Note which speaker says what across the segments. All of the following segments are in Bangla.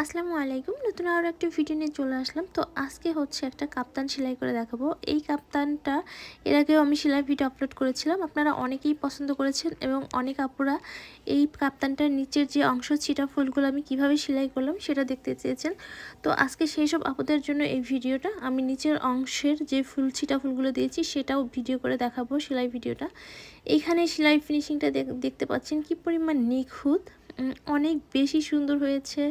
Speaker 1: আসসালামু আলাইকুম। নতুন আরও একটা ভিডিও নিয়ে চলে আসলাম। তো আজকে হচ্ছে একটা কাপ্তান সেলাই করে দেখাবো। এই কাপ্তানটা, এর আগেও আমি সেলাই ভিডিও আপলোড করেছিলাম। আপনারা অনেকেই পছন্দ করেছেন এবং অনেক আপুরা এই কাপ্তানটার নিচের যে অংশ, ছিটা ফুলগুলো আমি কীভাবে সেলাই করলাম সেটা দেখতে চেয়েছেন। তো আজকে সেই সব আপুদের জন্য এই ভিডিওটা আমি নিচের অংশের যে ফুল, ছিটা ফুলগুলো দিয়েছি সেটাও ভিডিও করে দেখাবো সেলাই ভিডিওটা এইখানে সেলাই ফিনিশিংটা দেখতে পাচ্ছেন কি পরিমাণ নিখুঁত। অনেক বেশি সুন্দর হয়েছে।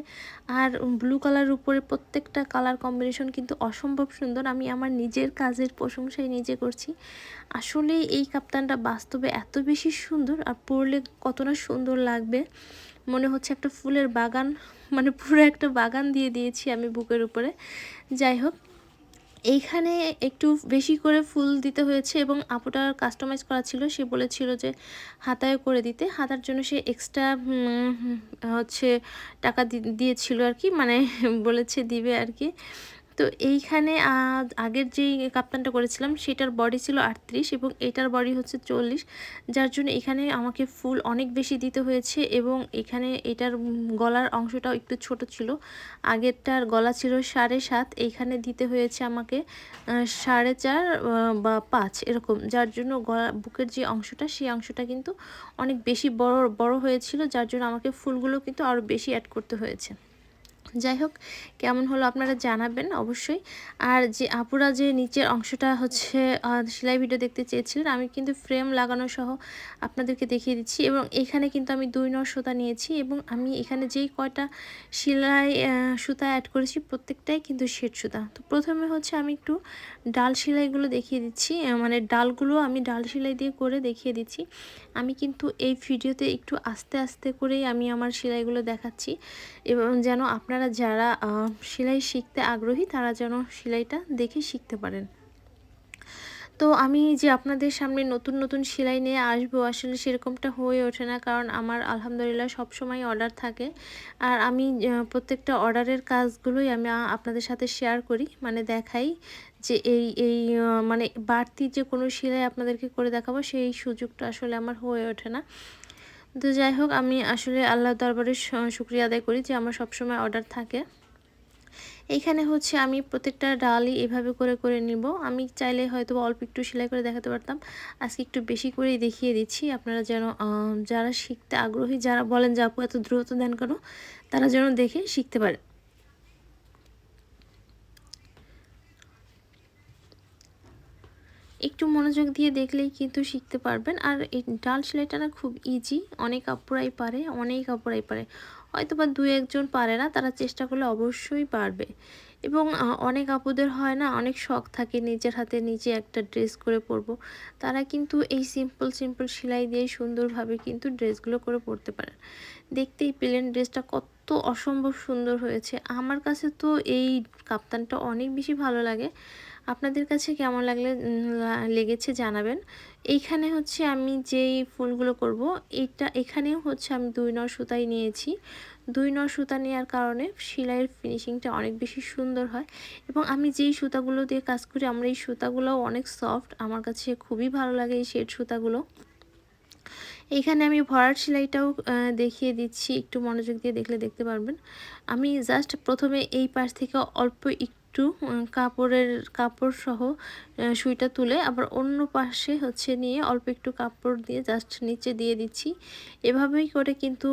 Speaker 1: আর ব্লু কালার উপরে প্রত্যেকটা কালার কম্বিনেশন কিন্তু অসম্ভব সুন্দর। আমি আমার নিজের কাজের প্রশংসাই নিজে করছি। আসলে এই কাপ্তানটা বাস্তবে এত বেশি সুন্দর আর পরলে কতটা সুন্দর লাগবে। মনে হচ্ছে একটা ফুলের বাগান মানে পুরো একটা বাগান দিয়ে দিয়েছি আমি বুকের উপরে। যাই হোক এইখানে একটু বেশি করে ফুল দিতে হয়েছে এবং আপুটার কাস্টমাইজ করা ছিল, সে বলেছিল যে হাতায় করে দিতে। হাতার জন্য সে এক্সট্রা হচ্ছে টাকা দিয়েছিল আর কি মানে বলেছে দিবে আর কি। তো এইখানে আগের যেই কাপ্তানটা করেছিলাম, সেটার বডি ছিল আটত্রিশ এবং এটার বডি হচ্ছে চল্লিশ। যার জন্য এখানে আমাকে ফুল অনেক বেশি দিতে হয়েছে এবং এখানে এটার গলার অংশটাও একটু ছোট ছিল। আগেরটার গলা ছিল সাড়ে সাত, এইখানে দিতে হয়েছে আমাকে সাড়ে চার বা পাঁচ এরকম। যার জন্য গলা বুকের যে অংশটা, সেই অংশটা কিন্তু অনেক বেশি বড় বড় হয়েছিল, যার জন্য আমাকে ফুলগুলো কিন্তু আরও বেশি অ্যাড করতে হয়েছে। যাই হোক, কেমন হলো আপনারা জানাবেন অবশ্যই। আর যে আপুরা যে নিচের অংশটা হচ্ছে সেলাই ভিডিও দেখতে চেয়েছিলেন, আমি কিন্তু ফ্রেম লাগানো সহ আপনাদেরকে দেখিয়ে দিচ্ছি এবং এখানে কিন্তু আমি দুই নর সুতা নিয়েছি এবং আমি এখানে যেই কয়টা সেলাই সুতা অ্যাড করেছি প্রত্যেকটাই কিন্তু শেড সুতা। তো প্রথমে হচ্ছে আমি একটু ডাল সেলাইগুলো দেখিয়ে দিচ্ছি মানে ডালগুলো আমি ডাল সেলাই দিয়ে করে দেখিয়ে দিচ্ছি। আমি কিন্তু এই ভিডিওতে একটু আস্তে আস্তে করেই আমি আমার সেলাইগুলো দেখাচ্ছি এবং যেন আপনারা আপনারা যারা সেলাই শিখতে আগ্রহী, তারা যেন সেলাইটা দেখে শিখতে পারেন। তো আমি যে আপনাদের সামনে নতুন নতুন সেলাই নিয়ে আসব, আসলে সেরকমটা হয়ে ওঠে না, কারণ আমার আলহামদুলিল্লাহ সব সময় অর্ডার থাকে। আর আমি প্রত্যেকটা অর্ডারের কাজগুলোই আমি আপনাদের সাথে শেয়ার করি মানে দেখাই যে এই এই মানে বাড়তি যে কোনো সেলাই আপনাদেরকে করে দেখাবো, সেই সুযোগটা আসলে আমার হয়ে ওঠে না। তো যাই হোক, আমি আসলে আল্লাহ দরবারে শুক্রিয়া আদায় করি যে আমার সবসময় অর্ডার থাকে। এইখানে হচ্ছে আমি প্রত্যেকটা ডালই এভাবে করে করে নিব। আমি চাইলে হয়তো অল্প একটু সেলাই করে দেখাতে পারতাম। আজকে একটু বেশি করেই দেখিয়ে দিচ্ছি। আপনারা যেন যারা শিখতে আগ্রহী, যারা বলেন যে, আপু, এত দ্রুত দেন কেন তারা যেন দেখে শিখতে পারে। একটু মনোযোগ দিয়ে দেখলেই কিন্তু শিখতে পারবেন। আর এই ডাল সেলাইটা না খুব ইজি অনেক আপুরাই পারে, অনেক আপুরাই পারে। হয়তো বা দু একজন পারে না, তারা চেষ্টা করলে অবশ্যই পারবে। এবং অনেক আপুদের হয় না, অনেক শখ থাকে নিজের হাতে নিজে একটা ড্রেস করে পরবো। তারা কিন্তু এই সিম্পল সিম্পল সেলাই দিয়ে সুন্দরভাবে কিন্তু ড্রেসগুলো করে পরতে পারে দেখতেই পেলেন ড্রেসটা কত অসম্ভব সুন্দর হয়েছে। আমার কাছে তো এই কাপ্তানটা অনেক বেশি ভালো লাগে। আপনাদের কাছে কেমন লাগলে লেগেছে জানাবেন। এইখানে হচ্ছে আমি যেই ফুলগুলো করব, এটা এখানেও হচ্ছে আমি দুই নর সুতাই নিয়েছি। দুই নর সুতা নেওয়ার কারণে সেলাইয়ের ফিনিশিংটা অনেক বেশি সুন্দর হয় এবং আমি যেই সুতাগুলো দিয়ে কাজ করি, আমরা এই সুতাগুলোও অনেক সফট আমার কাছে খুবই ভালো লাগে এই শেড সুতাগুলো। এখানে আমি ভরাট সেলাইটাও দেখিয়ে দিচ্ছি, একটু মনোযোগ দিয়ে দেখলে দেখতে পারবেন। আমি জাস্ট প্রথমে এই পাশ থেকে অল্প একটু একটু কাপড়ের কাপড় সহ সুইটা তুলে আবার অন্য পাশে হচ্ছে নিয়ে অল্প একটু কাপড় দিয়ে জাস্ট নিচে দিয়ে দিচ্ছি। এভাবেই করে কিন্তু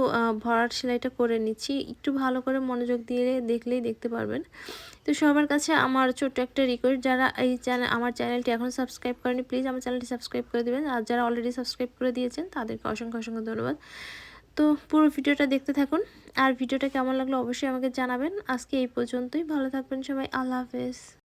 Speaker 1: ভরাট সেলাইটা করে নিচ্ছি। একটু ভালো করে মনোযোগ দিয়ে দেখলেই দেখতে পারবেন। তো সবার কাছে আমার ছোট্ট একটা রিকোয়েস্ট যারা এই চ্যানেল আমার চ্যানেলটি এখন সাবস্ক্রাইব করেনি প্লিজ আমার চ্যানেলটি সাবস্ক্রাইব করে দেবেন। আর যারা অলরেডি সাবস্ক্রাইব করে দিয়েছেন, তাদেরকে অসংখ্য অসংখ্য ধন্যবাদ। তো পুরো ভিডিওটা দেখতে থাকুন। আর ভিডিওটা কেমন লাগল অবশ্যই আমাকে জানাবেন। আজকে এই পর্যন্তই। ভালো থাকবেন সবাই। আল্লাহ হাফেজ।